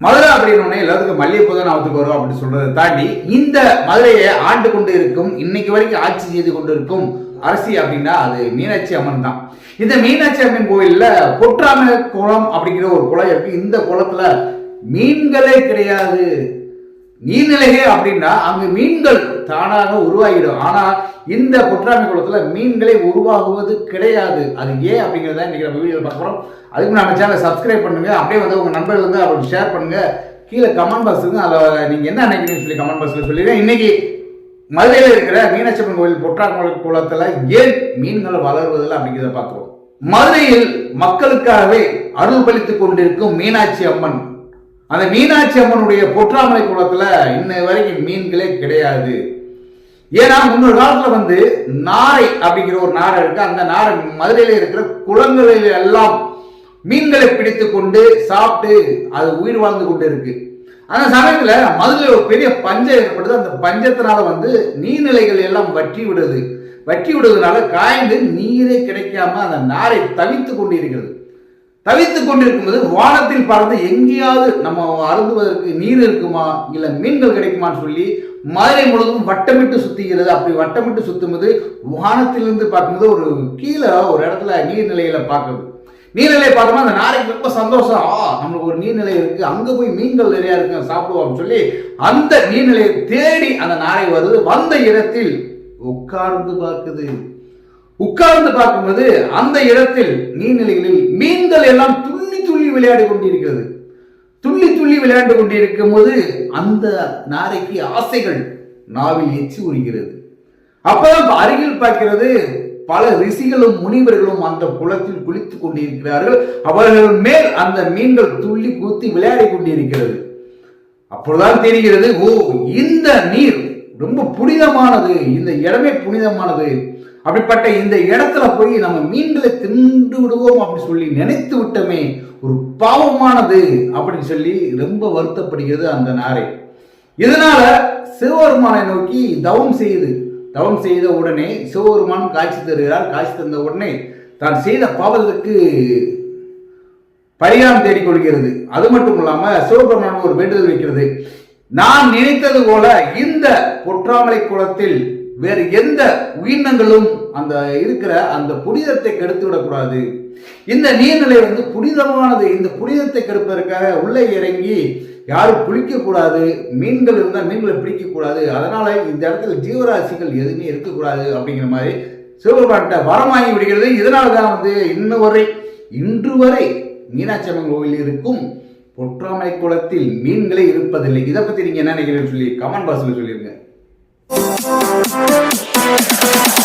மதுரை அப்படின்னு எல்லாத்துக்கும் மல்லிகைப்பூ தான் அவத்துக்கு வரும் அப்படின்னு சொல்றதை தாண்டி இந்த மதுரையை ஆண்டு கொண்டு இருக்கும் இன்னைக்கு வரைக்கும் ஆட்சி செய்து கொண்டு இருக்கும் அரசி அப்படின்னா அது மீனாட்சி அம்மன் தான். இந்த மீனாட்சி அம்மன் கோயில்ல பொற்றாம குளம் அப்படிங்கிற ஒரு குளம் இருக்கு. இந்த குளத்துல மீன்களே கிடையாது. நீர்நிலையே அப்படின்னா அங்கு மீன்கள் தானாக உருவாகிடும். ஆனால் இந்த பொற்றாமை குளத்தில் மீன்களை உருவாகுவது கிடையாது. அது ஏன் அப்படிங்கிறத இன்றைக்கி நம்ம வீடியோவில் பார்க்க போறோம். அதுக்கு நம்ம சேனலை சப்ஸ்கிரைப் பண்ணுங்கள் அப்படியே வந்து உங்கள் நண்பர்கள் வந்து அவருக்கு ஷேர் பண்ணுங்கள் கீழே கமெண்ட் பாக்ஸ் இருந்து அதில் நீங்கள் என்ன நினைக்கிறீங்கன்னு சொல்லி கமெண்ட் பாக்ஸில் சொல்லிடுறேன் இன்றைக்கி மதுரையில் இருக்கிற மீனாட்சியம்மன் கோயில் பொற்றாங்குள குளத்தில் ஏன் மீன்கள் வளர்வதில்லை அப்படிங்கிறத பார்க்குறோம். மதுரையில் மக்களுக்காகவே அருள் பலித்துக் கொண்டிருக்கும் மீனாட்சி அம்மன். அந்த மீனாட்சி அம்மனுடைய பொற்றாமலை குளத்துல இன்ன வரைக்கும் மீன்களே கிடையாது. ஏன்னா முன்னொரு காலத்துல வந்து நாரை அப்படிங்கிற ஒரு நாரை இருக்கு. அந்த நாரை மதுரையில இருக்கிற குளங்களில் எல்லாம் மீன்களை பிடித்து கொண்டு சாப்பிட்டு அது உயிர் வாழ்ந்து கொண்டு இருக்கு. அந்த சமயத்துல மதுரையில் ஒரு பெரிய பஞ்சம் ஏற்படுது அந்த பஞ்சத்தினால வந்து நீர்நிலைகள் எல்லாம் வற்றி விடுது. வற்றி விடுவதனால காய்ந்து நீரே கிடைக்காம அந்த நாரை தவித்து கொண்டு இருக்கிறது. தவித்துக் கொண்டிருக்கும்போது வானத்தில் பறந்து எங்கேயாவது நம்ம அருந்துவதற்கு நீர் இருக்குமா? இல்லை மீன்கள் கிடைக்குமான்னு சொல்லி மதுரை முழுவதும் வட்டமிட்டு சுத்திக்கிறது அப்படி வட்டமிட்டு சுத்தும்போது வானத்திலிருந்து பார்க்கும்போது ஒரு கீழே ஒரு இடத்துல நீர்நிலையில பார்க்குது. நீர்நிலையை பார்த்தோம்னா அந்த நாளைக்கு ரொம்ப சந்தோஷம். ஆ நம்மளுக்கு ஒரு நீர்நிலை இருக்கு. அங்க போய் மீன்கள் நிறைய இருக்கு சாப்பிடுவோம் சொல்லி அந்த நீர்நிலையை தேடி அந்த நாரை வருது. வந்த இடத்தில் உட்கார்ந்து பார்க்குது. உட்கார்ந்து பார்க்கும்போது அந்த இடத்தில் நீர்நிலைகளில் மீன்கள் எல்லாம் துள்ளி துள்ளி விளையாடி கொண்டிருக்கிறது. துள்ளி துள்ளி விளையாண்டு கொண்டிருக்கும் போது அந்த நாரைக்கு ஆசைகள் நாவில் எச்சி உரிகிறது. அப்பதான் அருகில் பார்க்கிறது பல ரிஷிகளும் முனிவர்களும் அந்த குளத்தில் குளித்துக் கொண்டிருக்கிறார்கள். அவர்கள் மேல் அந்த மீன்கள் துள்ளி குத்தி விளையாடி கொண்டிருக்கிறது. அப்பொழுதுதான் தெரிகிறது ஓ இந்த நீர் ரொம்ப புனிதமானது இந்த இடமே புனிதமானது அப்படிப்பட்ட இந்த இடத்துல போய் நம்ம மீன்களை தின்று விடுவோம் அப்படின்னு சொல்லி நினைத்து விட்டோமே ஒரு பாவமானது அப்படின்னு சொல்லி ரொம்ப வருத்தப்படுகிறது அந்த நாரை. இதனால சிவபெருமானை நோக்கி தவம் செய்து தவம் செய்த உடனே சிவபெருமான் காட்சி தருகிறார். காட்சி தந்த உடனே தான் செய்த பாவத்துக்கு பரிகாரம் தேடிக்கொள்கிறது. அது மட்டும் இல்லாம சிவபெருமான் ஒரு வேண்டுதல் வைக்கிறது நான் நினைத்தது போல இந்த பொற்றாமலை குளத்தில் வேறு எந்த உயிரினங்களும் அந்த இருக்கிற அந்த புனிதத்தை கெடுத்து விடக்கூடாது. இந்த நீர்நிலை வந்து புனிதமானது. இந்த புனிதத்தை கெடுப்பதற்காக உள்ளே இறங்கி யாரும் குளிக்க கூடாது மீன்கள் இருந்தால் மீன்களை பிடிக்க கூடாது அதனால இந்த இடத்துல ஜீவராசிகள் எதுவுமே இருக்கக்கூடாது அப்படிங்கிற மாதிரி சிவபெருமான்கிட்ட வரம் வாங்கி விடுகிறது. இதனால தான் வந்து இன்னும் வரை இன்று வரை மீனாட்சி அம்மன் கோவில் இருக்கும் பொற்றாமலை குளத்தில் மீன்களே இருப்பதில்லை. இதை பத்தி நீங்க என்ன நினைக்கிறீங்கன்னு சொல்லி கமெண்ட் பாக்ஸ்ல சொல்லியிருக்கேன் Thank you.